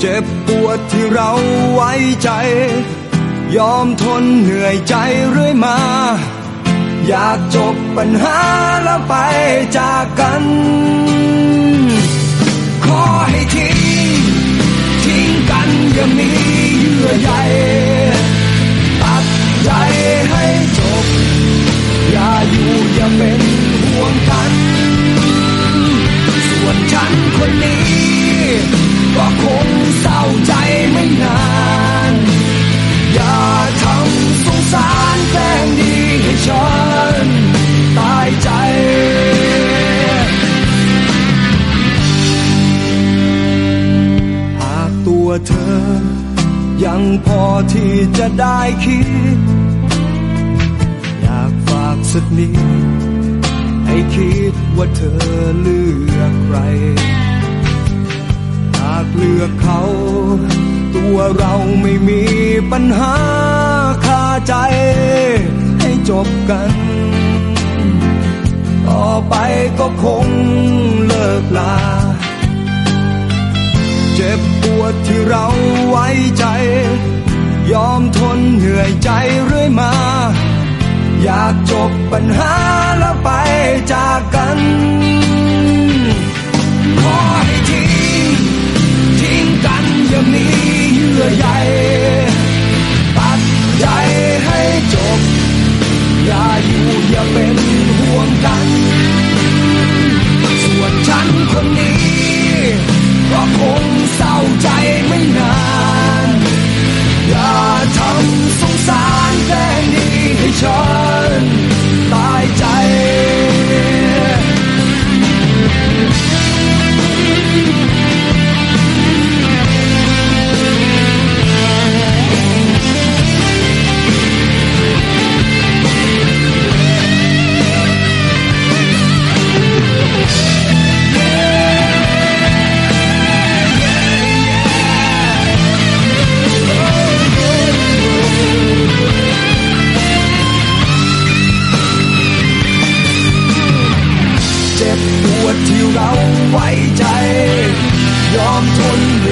เจ็บปวดที่เราไว้ใจ ยอมทนเหนื่อยใจเรื่อยมา อยากจบปัญหาแล้วไปจากกัน ขอให้ทิ้งากตัวเธอ ยังพอที่จะได้คิด อยากฝากสักนิดให้คิดว่าเธอเลือกใคร หากเลือกเขา ตัวเราไม่มีปัญหาคาใจ ให้จบกัน ต่อไปก็คงเลิกลา จ็บปวดที่เราไว้ใจ ยอมทนเหนื่อยใจเรื่อยมา อยากจบปัญหาแล้วไปจากกันขอให้ทิ้งทิ้งกันอย่ามีเยื่อใยตัดใจให้จบ อย่าอยู่อย่าเป็น ที่เราไว้ใจ ยอมทนเ